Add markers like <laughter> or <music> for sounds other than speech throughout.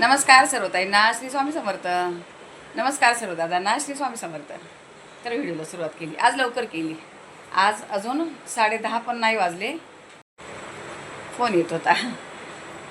नमस्कार सर्वताईंना श्री स्वामी समर्थ. नमस्कार सर्व दादांना श्री स्वामी समर्थ. तर व्हिडिओला सुरुवात केली. आज लवकर केली. आज अजून साडे दहा पण नाही वाजले. फोन येत होता.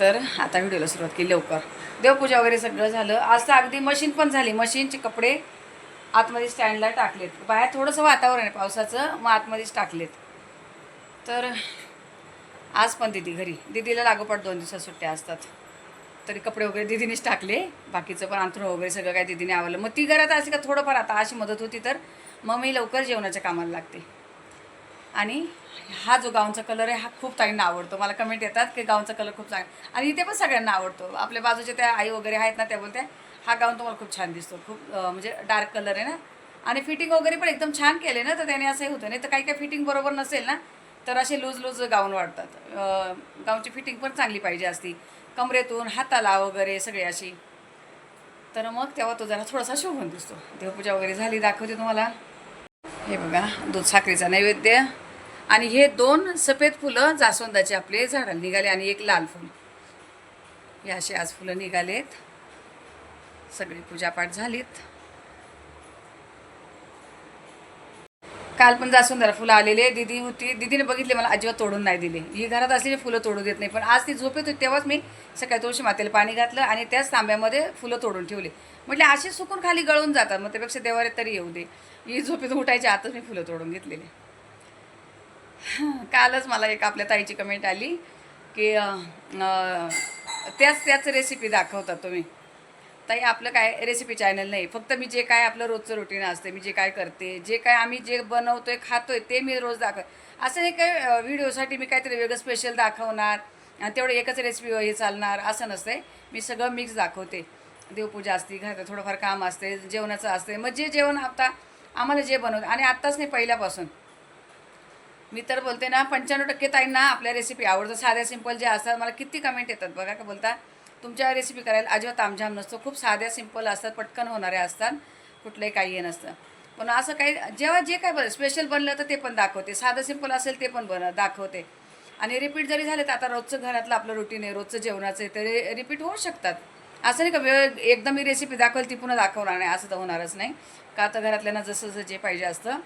तर आता व्हिडिओला सुरुवात केली लवकर. देवपूजा वगैरे सगळं झालं. आज तर अगदी मशीन पण झाली. मशीनचे कपडे आतमध्ये स्टँडला टाकलेत. बाहेर थोडंसं वातावरण आहे पावसाचं मग आतमध्येच टाकलेत. तर आज पण दिदी घरी. दिदीला लागोपाठ दोन दिवसात सुट्ट्या असतात. तरी कपडे वगैरे दिदीनेच टाकले. बाकीचं पण अंथरूण वगैरे सगळं काय दिदीने आवडलं मग ती घरात असली का थोडंफार आता अशी मदत होती तर मग मी लवकर जेवणाच्या कामाला लागते. आणि हा जो गाऊनचा कलर आहे हा खूप ताईंना आवडतो. मला कमेंट येतात की गाऊनचा कलर खूप चांगला आणि इथे पण सगळ्यांना आवडतो. आपल्या बाजूच्या त्या आई वगैरे आहेत ना त्या बोलत्या हा गाऊन तुम्हाला खूप छान दिसतो. खूप म्हणजे डार्क कलर आहे ना. आणि फिटिंग वगैरे पण एकदम छान केले ना तर त्याने असं होतं. नाही तर काही काही फिटिंग बरोबर नसेल ना तर असे लूज लूज गाऊन वाटतात गाऊनची फिटिंग पण चांगली पाहिजे असती. कमरेतून हाताला वगैरे सगळे अशी. तर मग तेव्हा तो जरा थोडासा शोभून दिसतो. देवपूजा वगैरे झाली दाखवते तुम्हाला. हे बघा दूध साखरेचा नैवेद्य. आणि हे दोन सफेद फुलं जास्वंदाचे आपले झाडाला निघाले आणि एक लाल फुल. हे असे आज फुलं निघालेत. सगळी पूजापाठ झालीत. काल पण जास्वंदाला फुलं आलेले. दिदी होती. दिदीने बघितले मला अजिबात तोडून नाही दिले. ही घरात असलेली फुलं तोडू देत नाही. पण आज ती झोपेत होती तेव्हाच मी सकाळी तुळशी मातेला पाणी घातलं आणि त्याच तांब्यामध्ये फुलं तोडून ठेवले. म्हटले असे सुकून खाली गळून जातात. मग त्यापेक्षा देवारे तरी येऊ दे. ही झोपेत उठायच्या आतच मी फुलं तोडून घेतलेले. कालच मला एक आपल्या ताईची कमेंट आली की त्याच त्याच रेसिपी दाखवतात तुम्ही. ताई आपलं काय रेसिपी चॅनल नाही. फक्त मी जे काय आपलं रोजचं रुटीन असते मी जे काय करते जे काय आम्ही जे बनवतोय खातोय ते मी रोज दाखव असं नाही काय व्हिडिओसाठी मी काहीतरी वेगळं स्पेशल दाखवणार आणि तेवढं एकच रेसिपी हे चालणार असं नसतंय. मी सगळं मिक्स दाखवते. देवपूजा असते घरात थोडंफार काम असते जेवणाचं असते. मग जे जेवण आता आम्हाला जे बनवतं आणि आत्ताच नाही पहिल्यापासून. मी तर बोलते ना पंच्याण्णव टक्के ताईंना आपल्या रेसिपी आवडतं. साध्या सिंपल जे असतात मला किती कमेंट येतात बघा का बोलता? तुमच्या रेसिपी करायला अजिबात आमझाम नसतो. खूप साध्या सिंपल असतात पटकन होणाऱ्या असतात. कुठलंही काही हे नसतं. पण असं काही जेव्हा जे काय बन स्पेशल बनलं तर ते पण दाखवते. साधं सिंपल असेल ते पण बन दाखवते. आणि रिपीट जरी झाले तर आता रोजचं घरातलं आपलं रुटीन आहे रोजचं जेवणाचं आहे तरी रिपीट होऊ शकतात. असं नाही का वेळ एकदा मी रेसिपी दाखवली ती पुन्हा दाखवणार नाही असं तर होणारच नाही. का तर घरातल्यांना जसं जसं जे पाहिजे असतं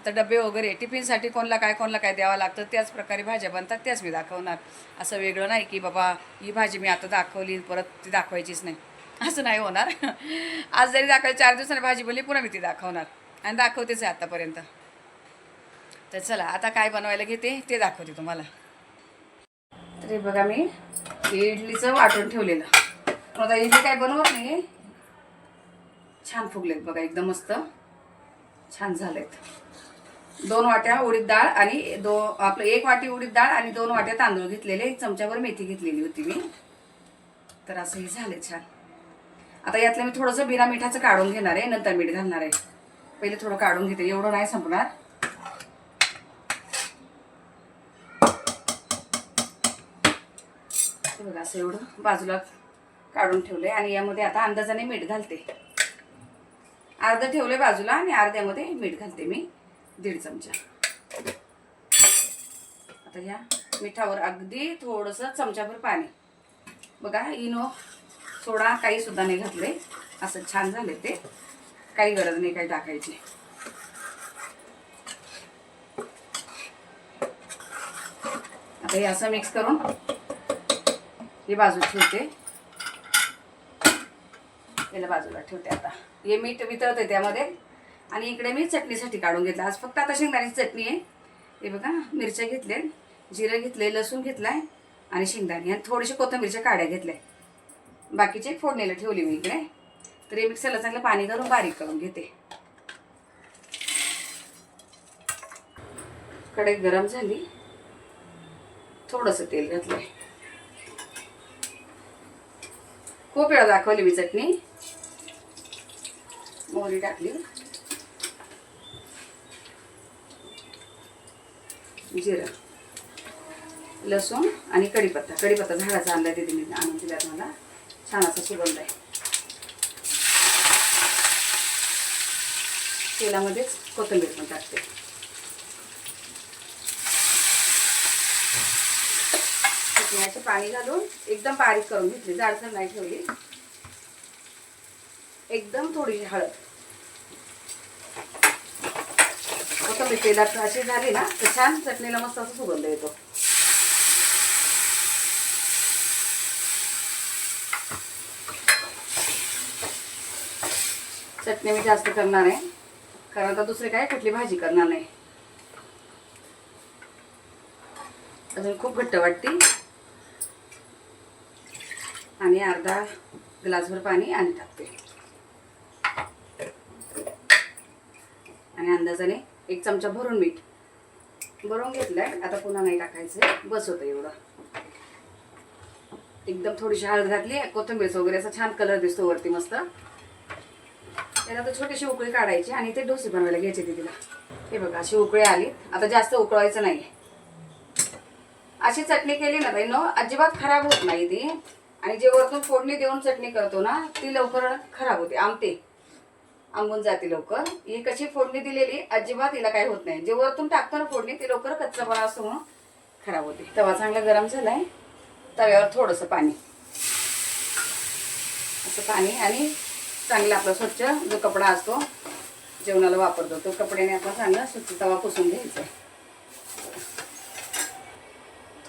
आता डबे वगैरे टिफिनसाठी कोणला काय कोणला काय द्यावं लागतं त्याच प्रकारे भाज्या बनतात त्याच मी दाखवणार. असं वेगळं नाही की बाबा ही भाजी मी आता दाखवली परत ती दाखवायचीच नाही. <laughs> असं नाही होणार. आज जरी दाखवली चार दिवसांनी भाजी बनली पुन्हा मी ती दाखवणार. आणि दाखवतेच आहे आत्तापर्यंत तर चला आता काय बनवायला घेते ते दाखवते तुम्हाला. तर बघा मी इडलीचं वाटून ठेवलेलं. पण आता इडली काय बनवत नाही छान फुगलेत बघा एकदम मस्त. छान झालेत. दोन वाट्या उडीद डाळ आणि दो आपलं एक वाटी उडीद डाळ आणि दोन वाट्या तांदूळ घेतलेले. चमच्यावर मेथी घेतलेली होती मी. तर असंही झाले छान. आता यातलं मी थोडंसं बिना मिठाचं काढून घेणार आहे. नंतर मीठ घालणार आहे. पहिले थोडं काढून घेते. एवढं नाही संपणार. बघा असं एवढं बाजूला काढून ठेवले आणि यामध्ये आता अंदाजाने मीठ घालते. अर्ध ठेवले बाजूला आणि अर्ध्यामध्ये मीठ घालते मी. दीड चमचा. आता या मिठावर अगदी थोडंसं चमचाभर पाणी. बघा इनो सोडा काही सुद्धा नाही घातले असं छान झाले ते. काही गरज नाही काही टाकायची. आता हे असं मिक्स करून ही बाजू ठेवते. याला बाजूला ठेवते आता. हे मीठ वितळते त्यामध्ये. आणि इकडे मी चटणीसाठी काढून घेतलं. आज फक्त आता शेंगदाण्याची चटणी आहे. हे बघा मिरच्या घेतल्या जिरं घेतले लसूण घेतलाय आणि शेंगदाणे आणि थोडीशी कोथिंबीरच्या काड्या घेतल्या. बाकीचे फोडणीला ठेवली मी इकडे. तर हे मिक्सरला चांगलं पाणी घालून बारीक करून घेते. कढई गरम झाली. थोडंसं तेल घातलंय. खूप वेळा दाखवली मी चटणी. मोहरी टाकली. जिरं लसूण आणि कढीपत्ता. कढीपत्ता झाडाचा आणला तिथे मी आणून दिल्यात मला छान असा सुगंध आहे. तेलामध्येच कोथिंबीर पण टाकते. चटण्याचं पाणी घालून एकदम बारीक करून घेतली. जाडसर नाही ठेवली. एकदम थोडीशी हळद. कोथिंबीर तेलात अशी झाली ना तर छान चटणीला मस्त असं सुगंध येतो चटणी मी जास्त करणार आहे कारण आता दुसरी काय कुठली भाजी करणार नाही. अजून खूप घट्ट वाटते. आणि अर्धा ग्लासभर पाणी आणि टाकते. आणि अंदाजाने एक चमचा भरून मीठ. भरून घेतलं आहे आता पुन्हा नाही टाकायचं बस होतं एवढं. एकदम थोडीशी हळद घातली. कोथिंबीर वगैरे असा छान कलर दिसतो वरती मस्त. त्याला तर छोटीशी उकळी काढायची आणि ते डोसे बनवायला घ्यायचे ते तिला. हे बघा अशी उकळी आली. आता जास्त उकळवायचं नाही अशी चटणी केली ना ताई न अजिबात खराब होत नाही ती. आणि जे वरतून फोडणी देऊन चटणी करतो ना ती लवकर खराब होते. आमते आंबून जाते लवकर. ही कशी फोडणी दिलेली अजिबात हिला काही होत नाही. जे वरतून टाकतो ना फोडणी ती लवकर कच्चापणा असतो म्हणून खराब होते. तवा चांगला गरम झालाय. तव्यावर थोडंसं पाणी. असं पाणी आणि चांगला आपला स्वच्छ जो कपडा असतो जेवणाला वापरतो तो कपड्याने आपला चांगला स्वच्छ तवा पुसून घ्यायचा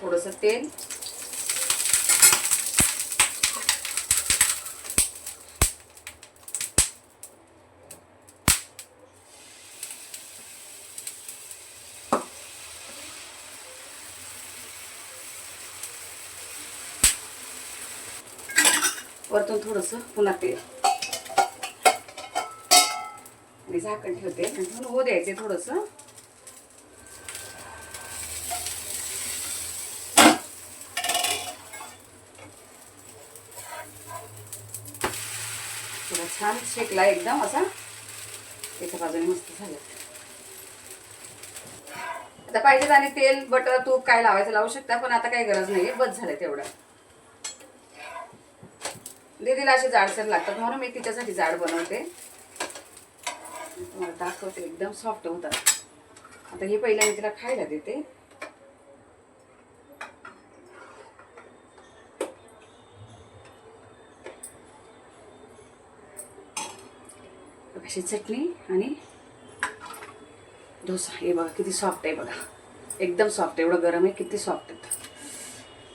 थोडंसं तेल वरतून थोडंसं पुन्हा तेल आणि झाकण ठेवते. आणि ठेवून होऊ द्यायचे थोडंसं. छान शेकला एकदम असा. एका बाजूने मस्त झालं. आता पाहिजे आणि तेल बटर तूप काय लावायचं लावू शकता पण आता काही गरज नाही बस झालं तेवढं. दीदीला असे जाडसर लागतात म्हणून मी तिच्यासाठी जाड बनवते. तुम्हाला दाखवते एकदम सॉफ्ट होतात. आता हे पहिल्या मी तिला खायला देते. अशी चटणी आणि डोसा. हे बघा किती सॉफ्ट आहे बघा. एकदम सॉफ्ट एवढं गरम आहे किती सॉफ्ट आहे.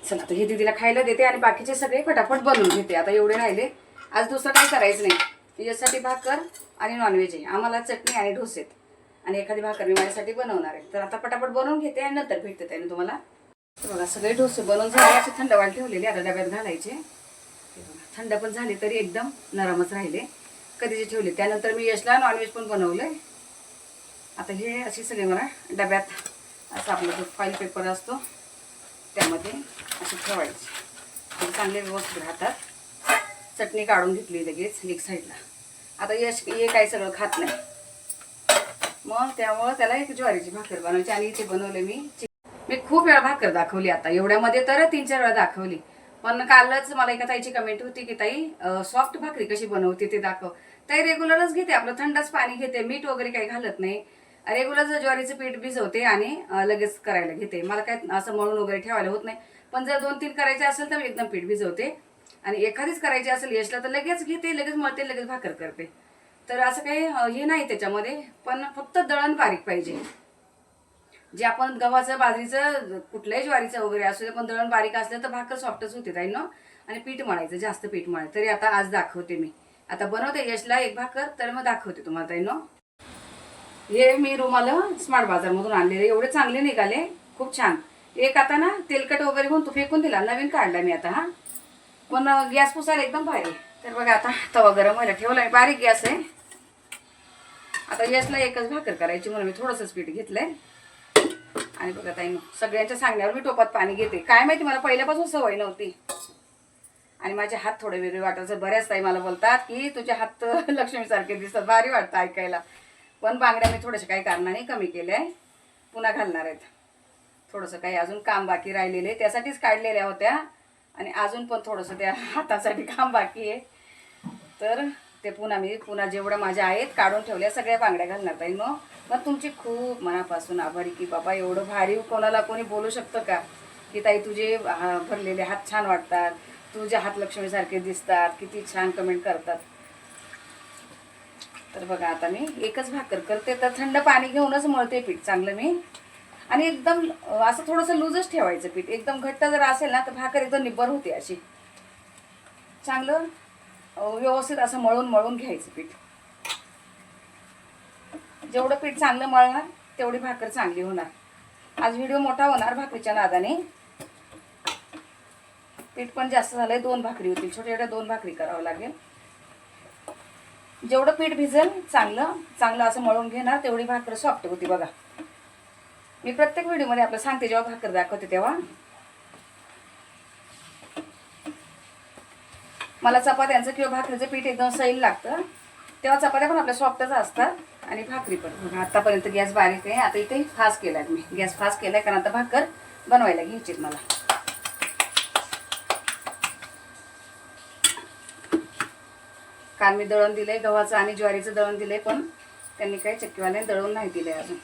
चला आता हे दीदीला खायला देते आणि बाकीचे सगळे फटाफट बनवून घेते. आता एवढे राहिले. आज दुसरं काही करायचं नाही. याच्यासाठी भाकर आणि नॉनव्हेज आहे. आम्हाला चटणी आणि डोसेत. आणि एखादी भाकर मी माझ्यासाठी बनवणार आहे. तर आता पटापट बनवून घेते आणि नंतर भेटते त्याने तुम्हाला. तर बघा सगळे डोसे बनवून झाले. असे थंड वाढ ठेवलेले. आता डब्यात घालायचे. थंड पण झाले तरी एकदम नरमच राहिले. कधीचे ठेवले? त्यानंतर मी यशला नॉनव्हेज पण बनवलं आता हे असे सगळे मला डब्यात असं आपला जो फाईल पेपर असतो त्यामध्ये असे ठेवायचे. चांगले व्यवस्थित राहतात. चटणी काढून घेतली लगेच एक साईडला आता यश हे काही सगळं खात नाही. मग त्यामुळं त्याला एक ज्वारीची भाकर बनवायची आणि इथे बनवले मी मी खूप वेळा भाकर दाखवली आता. एवढ्यामध्ये तर तीन चार वेळा दाखवली. पण कालच मला एका ताईची कमेंट होती की ताई सॉफ्ट भाकरी कशी बनवते ते दाखव. ताई रेग्युलरच घेते आपलं थंडच पाणी घेते मीठ वगैरे काही घालत नाही. रेग्युलर ज्वारीचं पीठ भिजवते आणि लगेच करायला घेते. मला काय असं मळून वगैरे ठेवायला होत नाही. पण जर दोन तीन करायचे असेल तर मी एकदम पीठ भिजवते. आणि एखादीच करायची असेल यशला तर लगेच घेते लगेच मळते लगेच भाकर करते. तर असं काही हे नाही त्याच्यामध्ये पण फक्त दळण बारीक पाहिजे. जे आपण गव्हाचं बाजरीचं कुठल्याही ज्वारीचं वगैरे असू दे पण दळण बारीक असलं तर भाकर सॉफ्टच होते ताई ना? आणि पीठ मळायचं जास्त पीठ मळायचं. तरी आता आज दाखवते मी. आता बनवते यशला एक भाकर तर मग दाखवते तुम्हाला ताई ना? हे मी रुमाल स्मार्ट बाजारमधून आणलेले एवढे चांगले निघाले. खूप छान. एक आता ना तेलकट वगैरे होऊन तो फेकून दिला नवीन काढला मी आता हा. पण गॅस पुसायला एकदम भारी. तर बघा आता तवा गरम व्हायला ठेवलाय बारीक गॅस आहे. आता गॅसला एकच भाकर करायची म्हणून मी थोडंसंच पीठ घेतलंय. आणि बघा ताई सगळ्यांच्या सांगण्यावर मी टोपात पाणी घेते. काय माहिती मला पहिल्यापासून सवय नव्हती. आणि माझे हात थोडे वेगळे वाटायचं. बऱ्याच ताई मला बोलतात की तुझे हात <laughs> लक्ष्मीसारखे दिसतात भारी वाटतं ऐकायला. पण बांगड्या मी थोड्याशा काही कारणाने कमी केल्या आहे पुन्हा घालणार आहेत. थोडंसं काही अजून काम बाकी राहिलेले त्यासाठीच काढलेल्या होत्या. आणि अजून पण थोडंसं त्या हातासाठी काम बाकी आहे. तर ते पुन्हा मी पुन्हा जेवढं माझ्या आहेत काढून ठेवल्या सगळ्या बांगड्या घालणार ताई मग. मग तुमची खूप मनापासून आभारी की बाबा एवढं भारी कोणाला कोणी बोलू शकतं का? की ताई तुझे भरलेले हात छान वाटतात. तुझ्या हात लक्ष्मीसारखे दिसतात. किती छान कमेंट करतात. तर बघा आता मी एकच भाकर करते. तर थंड पाणी घेऊनच मळते पीठ चांगलं मी. आणि एकदम असं थोडंसं लूजच ठेवायचं पीठ. एकदम घट्ट जर असेल ना तर भाकर एकदम निब्बर होते अशी. चांगलं व्यवस्थित असं मळून मळून घ्यायचं पीठ. जेवढं पीठ चांगलं मळणार तेवढी भाकर चांगली होणार. आज व्हिडिओ मोठा होणार भाकरीच्या नादाने. पीठ पण जास्त झालंय दोन भाकरी होतील. छोट्या छोट्या दोन भाकरी करावं लागेल. जेवढं पीठ भिजेल चांगलं चांगलं असं मळून घेणार तेवढी भाकर सॉफ्ट होती बघा. मी प्रत्येक व्हिडिओमध्ये आपलं सांगते जेव्हा भाकर दाखवते तेव्हा. मला चपात्यांचं किंवा भाकरीचं पीठ एकदम सैल लागतं. तेव्हा चपात्या पण आपल्या सॉफ्टच असतात आणि भाकरी पण. बघा गॅस बारीक आहे. आता इथे फास्ट केलाय मी. गॅस फास्ट केला आहे कारण आता भाकर बनवायला घ्यायची मला. काल मी दळण दिले गव्हाचं आणि ज्वारीचं दळण दिले पण त्यांनी काही चक्कीवाल्याने दळून नाही दिले अजून.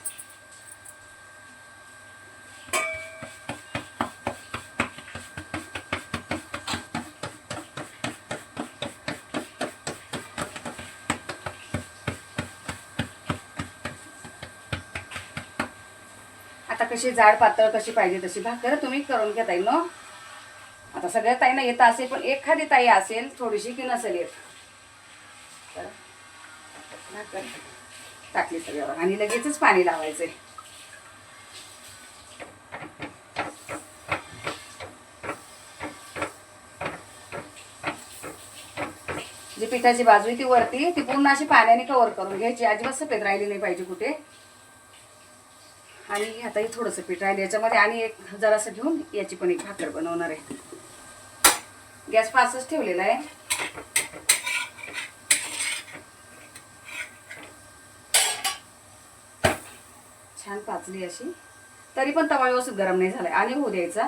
आता कशी जाड पातळ कशी पाहिजे तशी भाकर तुम्ही करून घेता येईल ना आता सगळ्या ताईंना येत असेल पण एखादी ताई असेल थोडीशी की नसेल येत. टाकली सगळ्यावर आणि लगेचच पाणी लावायचंय. जी पिठाची बाजू आहे ती वरती ती पूर्ण अशी पाण्याने कव्हर करून घ्यायची. अजिबात सफेद राहिली नाही पाहिजे कुठे. आणि आता हे थोडंसं पीठ राहिलं. याच्यामध्ये आणि एक जरासं घेऊन याची पण एक भाकर बनवणार आहे. गॅस पाचच ठेवलेला आहे. भाजली अशी. तरी पण तवा व्यवस्थित गरम नाही झालाय. आणि होऊ द्यायचा.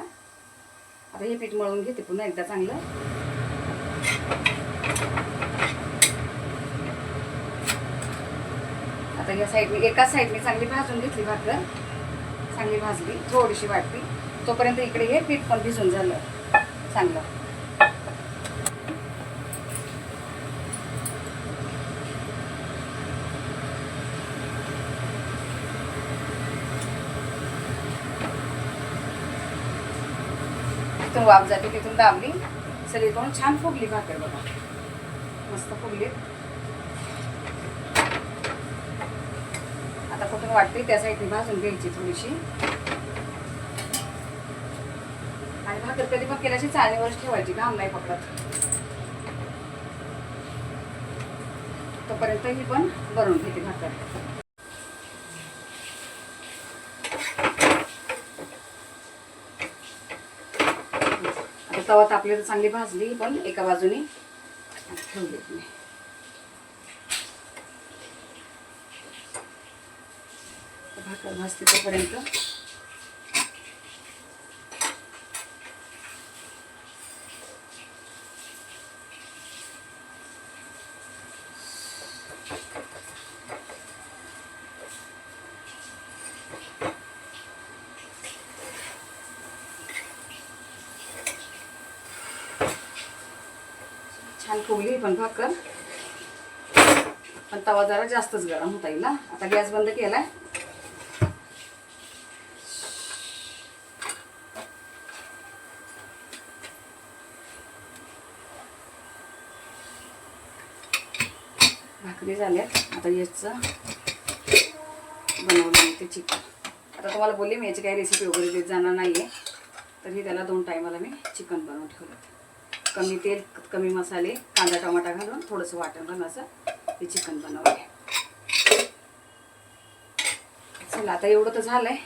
आता हे पीठ मळून घेते पुन्हा एकदा चांगलं. आता या साईडने एका साईडने चांगली भाजून घेतली भाकर. चांगली भाजली थोडीशी वाटली. तोपर्यंत इकडे हे पीठ पण भिजून झालं. चांगलं. तिथून वाफ जाते तिथून दाबली. सगळीकडून छान फुगली भाकर बघा. मस्त फुगली. आता कुठून वाटते त्या साईडने भाजून घ्यायची थोडीशी. आणि भाकर कधी पण केल्याची चाळणीवरच ठेवायची घाम नाही पकडत तोपर्यंत ही पण भरून घेते भाकर आता तवा तापली तर चांगली भाजली पण एका बाजूने ठेवली मी भाकर भाजते तोपर्यंत Thank you. फुगली पण भाकर. पण तवा जरा जास्तच गरम होता येईल ना. आता गॅस बंद केलाय. भाकरी झाल्यात. आता याचं बनवलं ते चिकन. आता तुम्हाला बोलले मी याची काही रेसिपी वगैरे देत जाणार नाही आहे तरी त्याला दोन टायमाला मी चिकन बनवून ठेवलं कमी तेल कमी मसाले कांदा टमाटा घालून थोडंसं वाटण घालून असं ते चिकन बनवलं चला आता एवढं तर झालंय.